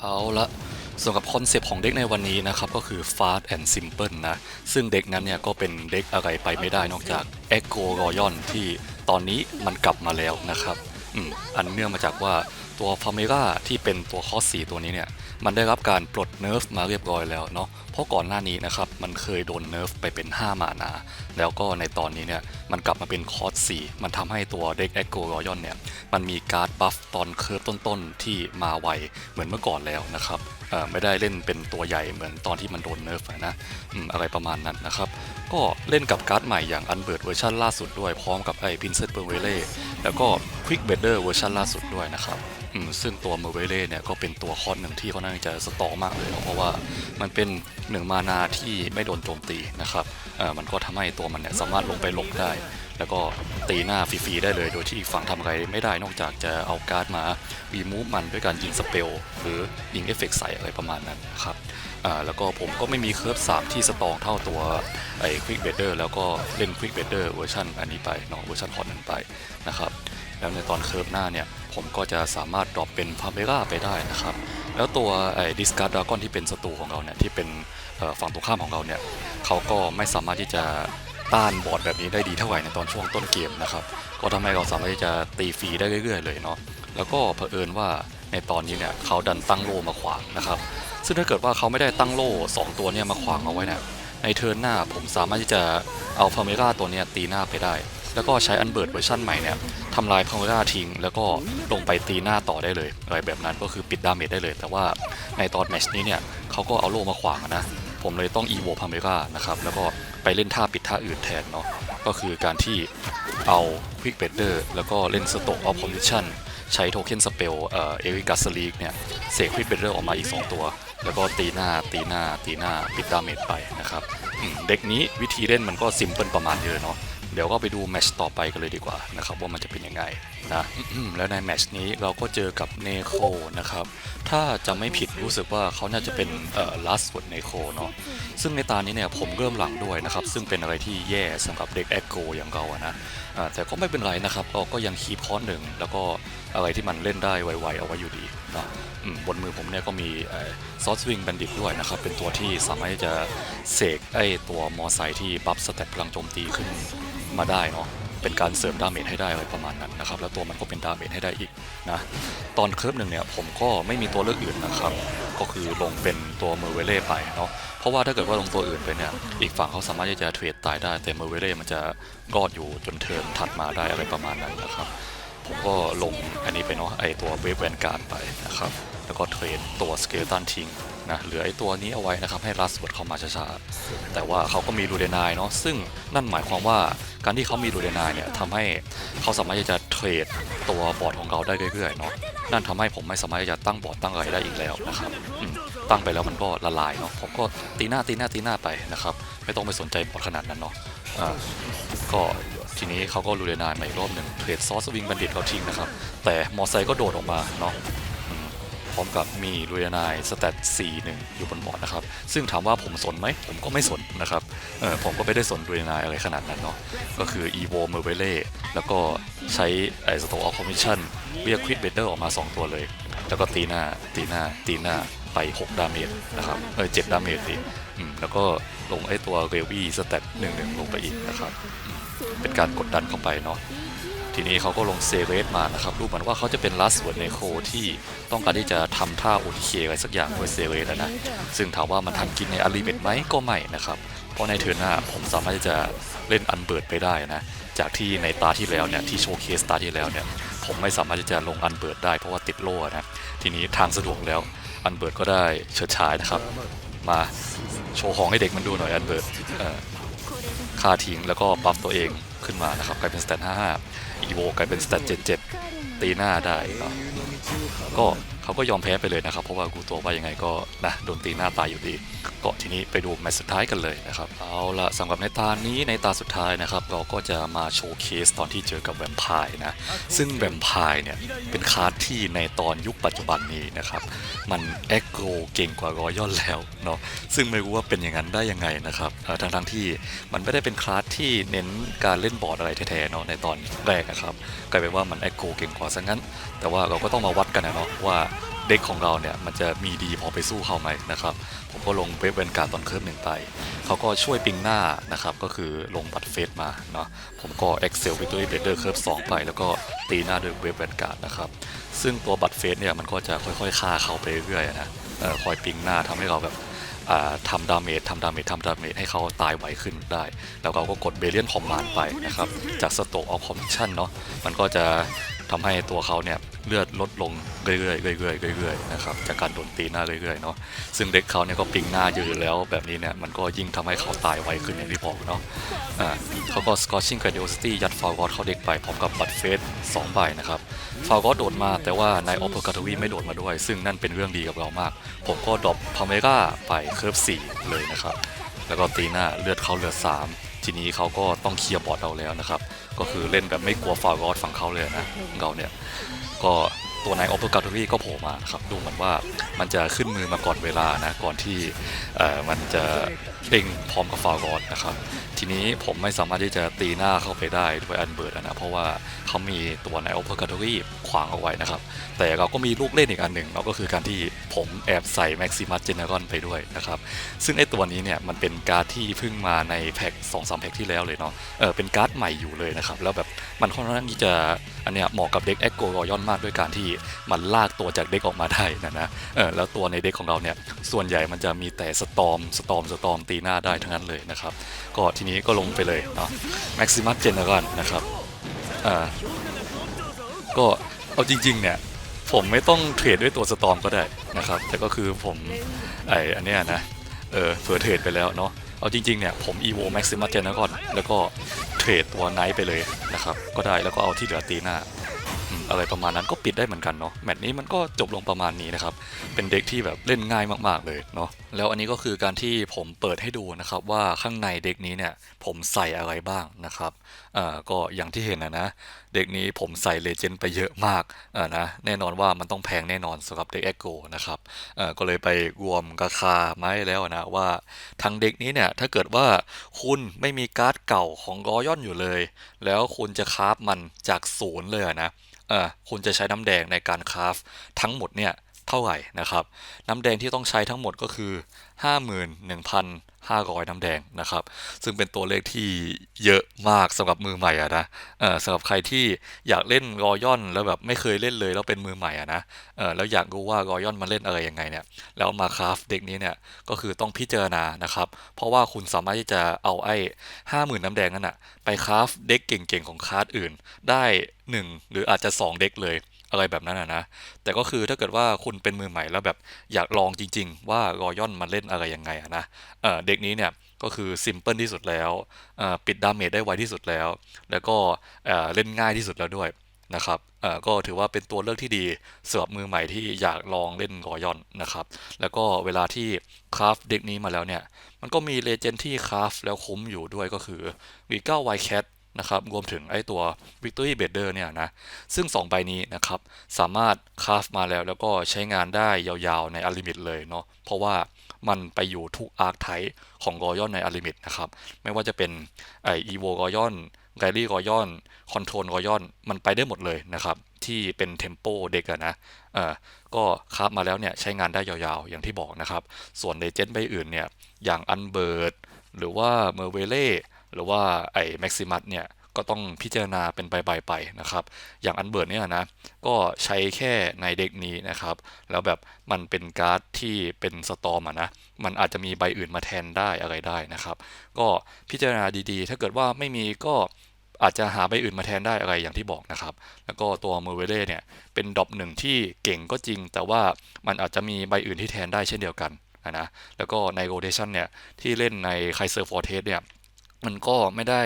เอาละส่วนกับคอนเซปต์ของเด็กในวันนี้นะครับ ก็คือ fast and simple นะ ซึ่งเด็กนั้นเนี่ยก็เป็นเด็กอะไรไปไม่ได้นอกจาก Echo Royal ที่ตอนนี้มันกลับมาแล้วนะครับ อืม อันเนื่องมาจากว่า ตัวฟาร์เมราที่เป็นตัวคอสสีตัวนี้เนี่ย มันได้รับการปลดเนิร์ฟมาเรียบร้อยแล้วเนาะ เพราะก่อนหน้านี้นะครับ มันเคยโดนเนิร์ฟไปเป็น 5 มานา แล้วก็ในตอนนี้เนี่ย มันกลับมาเป็นคอร์ส4มันทำให้ตัวเด็ก Echo Royal เนี่ย มันมีการ์ดบัฟตอนเคิร์ฟต้นๆ ที่มาไวเหมือนเมื่อก่อนแล้วนะครับเอ่อไม่ได้เล่นเป็นตัวใหญ่เหมือนตอนที่มันโดนเนิร์ฟนะอืมอะไรประมาณนั้นนะครับ ก็เล่นกับการ์ดใหม่อย่างอันเบิร์ดเวอร์ชันล่าสุดด้วยพร้อมกับไอ้พินเซตเปอร์เวเล่ แล้วก็ควิกเบเดอร์เวอร์ชันล่าสุดด้วยนะครับอืมซึ่งตัวเมอร์เวเล่เนี่ยก็เป็นตัวคอร์สหนึ่งที่เขาน่าจะสตรองมากเลย เพราะว่ามันเป็นหนึ่งมานาที่ไม่โดนโจมตีนะครับเอ่อมันก็ทำให้ตัวมันเนี่ยสามารถลงไปหลบได้ แล้วก็ตีหน้าฟรีๆได้เลย โดยที่อีกฝั่งทำอะไรไม่ได้นอกจากจะเอาการ์ดมาวีมูฟมันด้วยการยิงสเปลหรือยิงเอฟเฟกต์ใส่อะไรประมาณนั้นนครับ อ่าแล้วก็ผมก็ไม่มีเคิร์ฟสามที่สตองเท่าตัวไอ้ควิกเบเดอร์แล้วก็เล่นควิกเบเดอร์เวอร์ชันอันนี้ไปเนาะเวอร์ชันฮอตนั้นไปนะครับแล้วในตอนเคิร์ฟหน้าเนี่ย ผมก็จะสามารถดรอปเป็นพาเมราไปได้นะครับ แล้วตัวไอ้ดิสการ์ดดากอนที่เป็นศัตรูของเราเนี่ย ที่เป็นฝั่งตรงข้ามของเราเนี่ยเขาก็ไม่สามารถที่จะต้านบอร์ดแบบนี้ได้ดีเท่าไหร่ในตอนช่วงต้นเกมนะครับ ก็ทำให้เราสามารถที่จะตีฟรีได้เรื่อยๆเลยเนาะแล้วก็เผอิญว่า ในตอนนี้เนี่ยเขาดันตั้งโล่มาขวางนะครับ ซึ่งถ้าเกิดว่าเขาไม่ได้ตั้งโล่ 2 ตัวเนี่ยมาขวางเอาไว้เนี่ยในเทิร์นหน้าผมสามารถที่จะเอาพาเมราตัวเนี้ยตีหน้าไปได้ แล้วก็ใช้อันเบิร์ดเวอร์ชันใหม่เนี่ยทำลายพาเมราทิ้ง แล้วก็ลงไปตีหน้าต่อได้เลย อะไรแบบนั้นก็คือปิดดาเมจได้เลย แต่ว่าในตอนแมชนี้เนี่ยเขาก็เอาโล่มาขวางนะ ผมเลยต้องอีโวพาเมรานะครับ แล้วก็ไปเล่นท่าปิดท่าอื่นแทนเนาะ ก็คือการที่เอาควิกเบดเดอร์แล้วก็เล่นสโตกออฟคอมมิชชั่น ใช้โทเค็นสเปลเอ่อเอริกัสลีกเนี่ยเสกควิกเบเดอร์ออกมาอีก 2 ตัว แล้วก็ตีหน้าตีหน้าตีหน้าปิดดาเมจไปนะครับเด็กนี้วิธีเล่นมันก็ซิมเพิลประมาณนี้เลยเนาะเดี๋ยวก็ไปดูแมชต่อไปกันเลยดีกว่านะครับว่ามันจะเป็นยังไงนะแล้วในแมชนี้เราก็เจอกับเนโคนะครับ ถ้าจะไม่ผิดรู้สึกว่าเขาน่าจะเป็นเอ่อลัสวดเนโคเนาะซึ่งในตานี้เนี่ยผมเริ่มหลังด้วยนะครับ ซึ่งเป็นอะไรที่แย่สำหรับเด็กแอคโกอย่างเราอะนะอ่าแต่ก็ไม่เป็นไรนะครับเราก็ยังคีบคอร์สหนึ่งแล้วก็ อะไรที่มันเล่นได้ไวๆเอาไว้อยู่ดีเนาะบนมือผมเนี่ยก็มีซอสวิงบันดิตด้วยนะครับ เป็นตัวที่สามารถจะเสกไอตัวมอไซค์ที่บัฟสเตตพลังโจมตีขึ้นมาได้เนาะเป็นการเสริมดาเมจให้ได้อะไรประมาณนั้นนะครับ แล้วตัวมันก็เป็นดาเมจให้ได้อีกนะ ตอนเคิร์ฟหนึ่งเนี่ยผมก็ไม่มีตัวเลือกอื่นนะครับ ก็คือลงเป็นตัวเมอร์เวเล่ไปเนาะ เพราะว่าถ้าเกิดว่าลงตัวอื่นไปเนี่ยอีกฝั่งเขาสามารถที่จะเทรดตายได้แต่เมอร์เวเล่มันจะรอดอยู่จนเทิร์นถัดมาได้อะไรประมาณนั้นนะครับ ผมก็ลงอันนี้ไปเนาะไอตัวเวฟแวนการ์ดไปนะครับ แล้วก็เทรดตัวสเกลตันทิ้งนะเหลือไอตัวนี้เอาไว้นะครับให้ลัสเวิร์ดเข้ามาช้าๆ แต่ว่าเขาก็มีรูเดนายเนาะซึ่งนั่นหมายความว่าการที่เขามีรูเดนายเนี่ยทำให้เขาสามารถจะเทรดตัวบอร์ดของเราได้เรื่อยๆเนาะนั่นทำให้ผมไม่สามารถจะตั้งบอร์ดตั้งอะไรได้อีกแล้วนะครับตั้งไปแล้วมันก็ละลายเนาะผมก็ตีหน้าตีหน้าตีหน้าไปนะครับ ไม่ต้องไปสนใจบอร์ดขนาดนั้นเนาะก็ ทีนี้เขาก็รูเดนายมาอีกรอบหนึ่งเทรดซอสวิงบันดิตเขาทิ้งนะครับ แต่มอไซค์ก็โดดออกมาเนาะพร้อมกับมีลุยนายสเตต4 1 อยู่บนบอร์ดนะครับ ซึ่งถามว่าผมสนไหม ผมก็ไม่สนนะครับเออผมก็ไม่ได้สนลุยนายอะไรขนาดนั้นเนาะก็คือ evo m e r v e l e แล้วก็ใช้ไอสโตออฟคอมมิชชั่นเรียกควิดเบเดอร์ออกมา 2 ตัวเลย แล้วก็ตีหน้าตีหน้าตีหน้าไป 6 ดาเมจนะครับเออ7ดาเมจสิแล้วก็ลงไอตัวเรวี่สเตต1 1ลงไปอีกนะครับ เป็นการกดดันเข้าไปเนาะทีนี้เขาก็ลงเซเรสมานะครับดูเหมือนว่าเขาจะเป็นลัสเวิร์ดในโคที่ต้องการที่จะทำท่าโอทีเคอะไรสักอย่างด้วยเซเรสนะ ซึ่งถามว่ามันทันกินในอารีเมตไหมก็ไม่นะครับ เพราะในเทิร์นหน้าผมสามารถที่จะเล่นอันเบิร์ดไปได้นะ จากที่ในตาที่แล้วเนี่ยที่โชว์เคสตาที่แล้วเนี่ยผมไม่สามารถที่จะลงอันเบิร์ดได้เพราะว่าติดโล่นะ ทีนี้ทางสะดวกแล้วอันเบิร์ดก็ได้เฉิดฉายนะครับ มาโชว์ของให้เด็กมันดูหน่อยอันเบิร์ดค่าทิ้งแล้วก็บัฟตัวเอง ขึ้นมานะครับกลายเป็นสแตท55อีโวกลายเป็นสแตท77ตีหน้าได้ก็เขาก็ยอมแพ้ไปเลยนะครับ เพราะว่ากูตัวว่ายังไงก็นะโดนตีหน้าตายอยู่ดีก็ทีนี้ไปดูแมตช์สุดท้ายกันเลยนะครับ เอาละสำหรับในตานี้ในตาสุดท้ายนะครับ เราก็จะมาโชว์เคสตอนที่เจอกับแวมไพร์นะ ซึ่งแวมไพร์เนี่ย เป็นคาร์ดที่ในตอนยุคปัจจุบันนี้นะครับ มันแอคโกเก่งกว่ารอยยอนแล้วเนาะซึ่งไม่รู้ว่าเป็นอย่างนั้นได้ยังไงนะครับเออทั้งทั้งที่มันไม่ได้เป็นคลาสที่เน้นการเล่นบอร์ดอะไรแท้ๆเนาะในตอนแรกนะครับกลายเป็นว่ามันแอคโกเก่งกว่าซะงั้น แต่ว่าเราก็ต้องมาวัดกันนะเนาะว่าเด็กของเราเนี่ยมันจะมีดีพอไปสู้เขาไหมนะครับ ผมก็ลงเว็บเวนการตอนเคิร์ฟหนึ่งไปเขาก็ช่วยปิงหน้านะครับ ก็คือลงบัตรเฟสมาเนาะผมก็ Excel Victory b l a d e r เคิร์ฟ2ไป แล้วก็ตีหน้าด้วยเว็บเวนการนะครับ ซึ่งตัวบัตรเฟสเนี่ยมันก็จะค่อยๆฆ่าเขาไปเรื่อยๆนะคอยปิงหน้าทำให้เราแบบทำดาเมจทำดาเมจทำดาเมจให้เขาตายไวขึ้นได้ แล้วเราก็กดเบเลียนคอมมานไปนะครับ จากสโตกออฟคอมมิชชั่นเนาะมันก็จะ ทำให้ตัวเขาเนี่ยเลือดลดลงเรื่อยๆเรื่อยๆเรื่อยๆนะครับจากการโดนตีหน้าเรื่อยๆเนาะซึ่งเด็กเขาเนี่ยก็ปิงหน้าเยอะอยู่แล้วแบบนี้เนี่ยมันก็ยิ่งทำให้เขาตายไวขึ้นอย่างที่บอกเนาะอ่าเขาก็ scorching grandiosity ยัดฟาวกอสเขาเด็กไปพร้อมกับบัตเฟส2ใบนะครับฟาวกอสโดดมาแต่ว่าในออฟเ r อร์กาทวีไม่โดดมาด้วย ซึ่งนั่นเป็นเรื่องดีกับเรามาก ผมก็ดรอปพาเมราไปเคิร์ฟ4เลยนะครับแล้วก็ตีหน้าเลือดเขาเหลือ 3 ทีนี้เขาก็ต้องเคลียร์บอร์ดเราแล้วนะครับ ก็คือเล่นแบบไม่กลัวฟาวกอดฝั่งเขาเลยนะเราเนี่ยก็ ตัวนายออฟเ r อร์กาทวีก็โผล่มาครับดูเหมือนว่ามันจะขึ้นมือมาก่อนเวลานะก่อนที่มันจะเด้งพร้อมกับฟาวกอสนะครับทีนี้ผมไม่สามารถที่จะตีหน้าเข้าไปได้ด้วยอันเบิร์ดนะเพราะว่าเขามีตัวนายออฟเ r อร์กาทวีขวางเอาไว้นะครับแต่เราก็มีลูกเล่นอีกอันหนึ่งเราก็คือการที่ผมแอบใส่แม็กซิมัสเจเนรอนไปด้วยนะครับซึ่งไอ้ตัวนี้เนี่ยมันเป็นการ์ดที่เพิ่งมาในแพ็ก2อสแพ็กที่แล้วเลยเนาะเออเป็นการ์ดใหม่อยู่เลยนะครับแล้วแบบมันค่อนข้างที่จะอันเนี้ยเหมาะกับเด็กแอคโกรอยอนมากด้วยการที่มันลากตัวจากเด็กออกมาได้นะนะเออแล้วตัวในเด็กของเราเนี่ยส่วนใหญ่มันจะมีแต่สตอมสตอมสตอมตีหน้าได้ทั้งนั้นเลยนะครับ ก็ทีนี้ก็ลงไปเลยเนาะแม็กซิมัสเจนรอนนะครับอ่าก็เอาจริงๆเนี่ยผมไม่ต้องเทรดด้วยตัวสตอมก็ได้นะครับ แต่ก็คือผมไออันเนี้ยนะเออเผื่อเทรดไปแล้วเนาะเอาจริงๆเนี่ยผม evo maxima gen นก่อนแล้วก็เทรดตัวไนท์ไปเลยนะครับ ก็ได้แล้วก็เอาที่เหลือตีหน้า อะไรประมาณนั้นก็ปิดได้เหมือนกันเนาะแมตช์นี้มันก็จบลงประมาณนี้นะครับ เป็นเด็กที่แบบเล่นง่ายมากๆเลยเนาะแล้วอันนี้ก็คือการที่ผมเปิดให้ดูนะครับว่าข้างในเด็กนี้เนี่ยผมใส่อะไรบ้างนะครับอ่าก็อย่างที่เห็นนะนะเด็กนี้ผมใส่เลเจนด์ไปเยอะมากอ่านะแน่นอนว่ามันต้องแพงแน่นอนสำหรับเด็กแอคโกนะครับเอ่อก็เลยไปรวมราคามาให้แล้วนะว่าทั้งเด็กนี้เนี่ยถ้าเกิดว่าคุณไม่มีการ์ดเก่าของรอยอนอยู่เลย แล้วคุณจะคราฟมันจากศูนย์เลยนะเออคุณจะใช้น้ำแดงในการคราฟทั้งหมดเนี่ย เท่าไหร่นะครับ น้ำแดงที่ต้องใช้ทั้งหมดก็คือ 51,500 น้ำแดงนะครับ ซึ่งเป็นตัวเลขที่เยอะมากสำหรับมือใหม่อะนะสำหรับใครที่อยากเล่นรอย่อนแล้วแบบไม่เคยเล่นเลยแล้วเป็นมือใหม่อะนะแล้วอยากรู้ว่ารอย่อนมันเล่นอะไรยังไงเนี่ยแล้วมาคราฟเด็กนี้เนี่ยก็คือต้องพิจารณานะครับ เพราะว่าคุณสามารถที่จะเอาไอ้ห้าหมื่นน้ำแดงนั่นอะไปคราฟเด็กเก่งๆของคลาสอื่นได้หนึ่งหรืออาจจะสองเด็กเลย อะไรแบบนั้นอะนะ แต่ก็คือถ้าเกิดว่าคุณเป็นมือใหม่แล้วแบบอยากลองจริง ๆ ว่ารอยอนมันเล่นอะไรยังไงอะนะเด็กนี้เนี่ยก็คือซิมเพิลที่สุดแล้ว ปิดดาเมจได้ไวที่สุดแล้ว แล้วก็เเล่นง่ายที่สุดแล้วด้วยนะครับก็ถือว่าเป็นตัวเลือกที่ดีสำหรับมือใหม่ที่อยากลองเล่นรอยอนนะครับ แล้วก็เวลาที่คราฟเด็กนี้มาแล้วเนี่ย มันก็มีเลเจนด์ที่คราฟแล้วคุ้มอยู่ด้วยก็คือวีเก้าไวแคท นะครับรวมถึงไอตัว Victory b a d e r เนี่ยนะซึ่ง 2 ใบนี้นะครับสามารถคราฟมาแล้วแล้วก็ใช้งานได้ยาวๆในอลิมิตเลยเนาะเพราะว่ามันไปอยู่ทุกอาร์คไทป์ของรอยอนในอลิมิตนะครับไม่ว่าจะเป็นไออีโวรอยอนไกลี่รอยอนคอนโทรลรอยอนมันไปได้หมดเลยนะครับที่เป็นเทมโปเด็กนะเออก็คราฟมาแล้วเนี่ยใช้งานได้ยาวๆ อย่างที่บอกนะครับ ส่วนเลเจนด์ใบอื่นเนี่ยอย่างอันเบิร์ดหรือว่าเมอร์เวเล่ หรือว่าไอ้แม็กซิมัสเนี่ยก็ต้องพิจารณาเป็นใบๆไปนะครับ อย่างอันเบิร์ดเนี่ยนะก็ใช้แค่ในเด็กนี้นะครับ แล้วแบบมันเป็นการ์ดที่เป็นสตอมอะนะ มันอาจจะมีใบอื่นมาแทนได้อะไรได้นะครับ ก็พิจารณาดีๆ ถ้าเกิดว่าไม่มีก็อาจจะหาใบอื่นมาแทนได้อะไรอย่างที่บอกนะครับ แล้วก็ตัวเมอร์เวเล่เนี่ยเป็นดอปหนึ่งที่เก่งก็จริง แต่ว่ามันอาจจะมีใบอื่นที่แทนได้เช่นเดียวกันนะ แล้วก็ในโรเ t ชันเนี่ยที่เล่นในไคเซอร์ฟอร์เทสเนี่ย มันก็ไม่ได้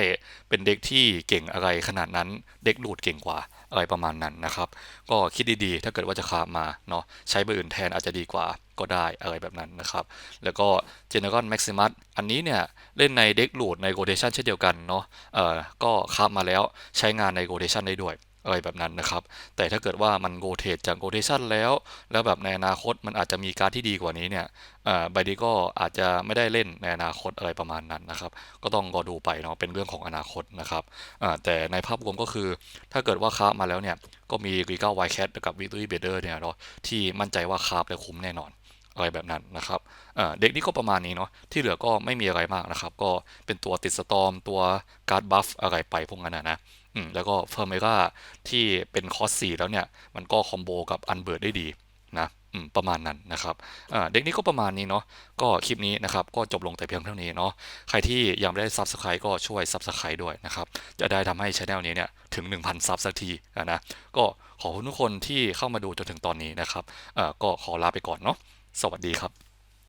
เป็นเด็กที่เก่งอะไรขนาดนั้น เด็กลูดเก่งกว่าอะไรประมาณนั้นนะครับ ก็คิดดีๆ ถ้าเกิดว่าจะขามาเนาะใช้เบอร์อื่นแทนอาจจะดีกว่าก็ได้อะไรแบบนั้นนะครับ แล้วก็ General Maximus อันนี้เนี่ย เล่นในเด็กหลูดในโรเทชันเช่นเดียวกันเนาะเอ่อก็คาบมาแล้วใช้งานในโรเทชันได้ด้วย อะไรแบบนั้นนะครับ แต่ถ้าเกิดว่ามันโ o เท e จากโ o เทชันแล้ว แล้วแบบในอนาคตมันอาจจะมีการที่ดีกว่านี้เนี่ยไบดีก็อาจจะไม่ได้เล่นในอนาคตอะไรประมาณนั้นนะครับ ก็ต้องรอดูไปเนาะเป็นเรื่องของอนาคตนะครับแต่ในภาพรวมก็คือ ถ้าเกิดว่าคาร์มาแล้วเนี่ย ก็มีรีเก้าไวแคทกับวิกตอรี่เบเดอร์เนี่ยเนาะที่มั่นใจว่าคาร์และคุ้มแน่นอนอะไรแบบนั้นนะครับเด็กนี้ก็ประมาณนี้เนาะ ที่เหลือก็ไม่มีอะไรมากนะครับ ก็เป็นตัวติดสตอมตัวการ์ดบัฟอะไรไปพวกนั้นนะนะ แล้วก็เฟอร์เมราที่เป็นคอสสี่แล้วเนี่ย มันก็คอมโบกับอันเบิร์ดได้ดีนะอืมประมาณนั้นนะครับอ่าเด็กนี้ก็ประมาณนี้เนาะก็คลิปนี้นะครับก็จบลงแต่เพียงเท่านี้เนาะใครที่ยังไม่ได้ Subscribe ก็ช่วย Subscribe ด้วยนะครับจะได้ทำให้ช anel นี้เนี่ยถึง 1,000 ซับสักทีนะนะก็ขอบคุณทุกคนที่เข้ามาดูจนถึงตอนนี้นะครับอ่าก็ขอลาไปก่อนเนาะสวัสดีครับ